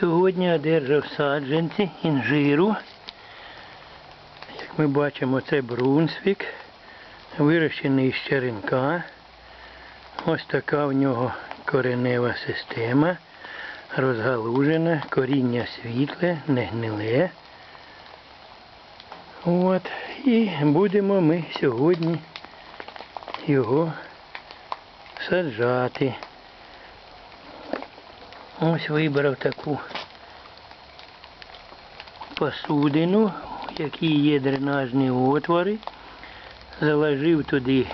Сьогодні одержав саджанці інжиру. Як ми бачимо, це Брунсвік, вирощений з черенка. Ось така в нього коренева система, розгалужена, коріння світле, не гниле. От. І будемо ми сьогодні його саджати. Ось вибрав таку посудину, в якій є дренажні отвори. Заложив туди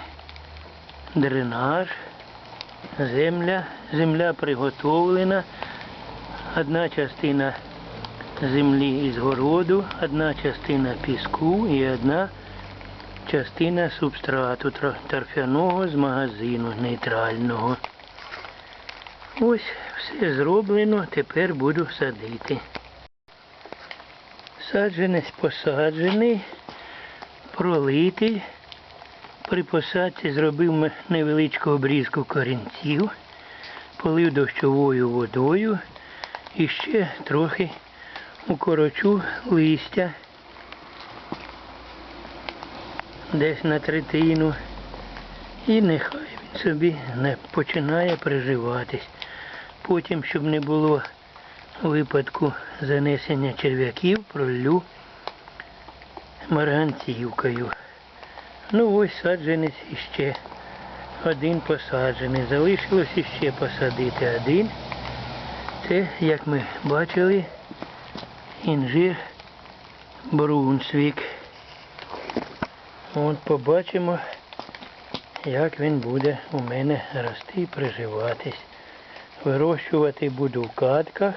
дренаж, земля. Земля приготовлена. Одна частина землі із городу, одна частина піску і одна частина субстрату торфяного з магазину нейтрального. Ось все зроблено, тепер буду садити. Саджанець посаджений, пролитий. При посадці зробив невеличку обрізку корінців, полив дощовою водою і ще трохи укорочу листя десь на третину. І нехай він собі починає приживатись. Потім, щоб не було випадку занесення черв'яків, пролю марганцівкою. Ну ось саджанець іще. Один посаджений. Залишилось іще посадити один. Це, як ми бачили, інжир Брунсвік. От побачимо, як він буде у мене рости і приживатись. Вирощувати буду в катках,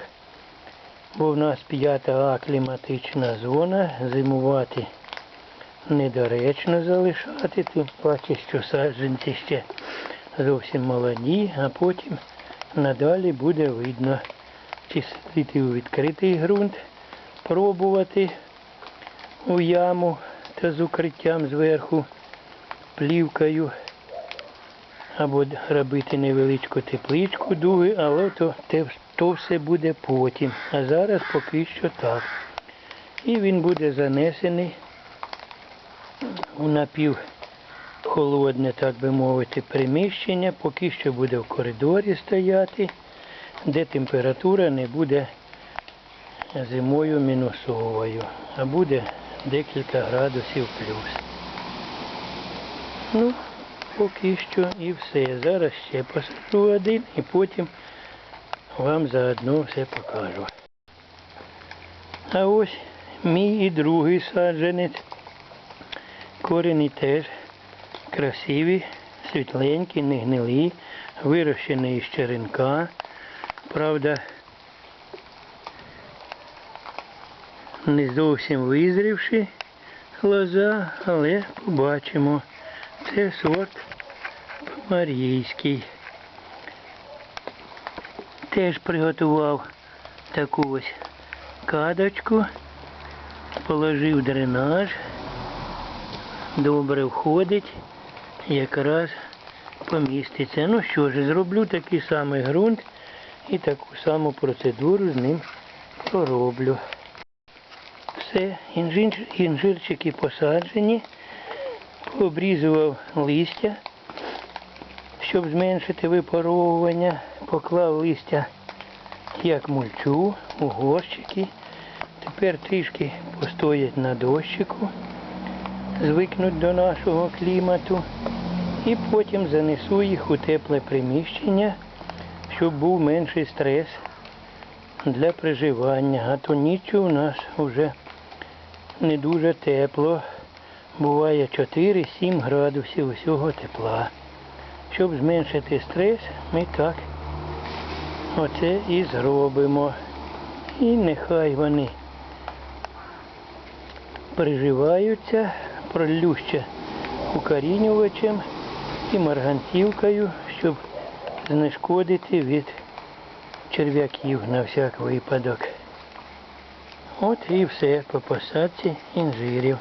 бо в нас п'ята А кліматична зона. Зимувати недоречно залишати, тим паче, що саджанці ще зовсім молоді, а потім надалі буде видно, чи садити у відкритий ґрунт, пробувати у яму та з укриттям зверху плівкою або робити невеличку тепличку дуги, але то, то все буде потім. А зараз поки що так. І він буде занесений у напів холодне, так би мовити, приміщення, поки що буде в коридорі стояти, де температура не буде зимою мінусовою, а буде декілька градусів плюс. Ну, поки що і все. Зараз ще посаджу один і потім вам заодно все покажу. А ось мій і другий саджанець. Корені теж красиві, світленькі, не гнилі, вирощені із черенка. Правда, не зовсім визрівши лоза, але побачимо. Це сорт помарійський. Теж приготував таку ось кадочку, положив дренаж, добре входить, якраз поміститься. Ну що ж, зроблю такий самий ґрунт і таку саму процедуру з ним пророблю. Все, інжир, інжирчики посаджені, пообрізував листя, щоб зменшити випаровування, поклав листя як мульчу у горщики. Тепер трішки постоять на дощику, звикнуть до нашого клімату. І потім занесу їх у тепле приміщення, щоб був менший стрес для приживання. А то нічого у нас вже не дуже тепло. Буває 4-7 градусів усього тепла. Щоб зменшити стрес, ми так оце і зробимо. І нехай вони приживаються, пролью ще укорінювачем і марганцівкою, щоб знешкодити від черв'яків на всяк випадок. От і все по посадці інжирів.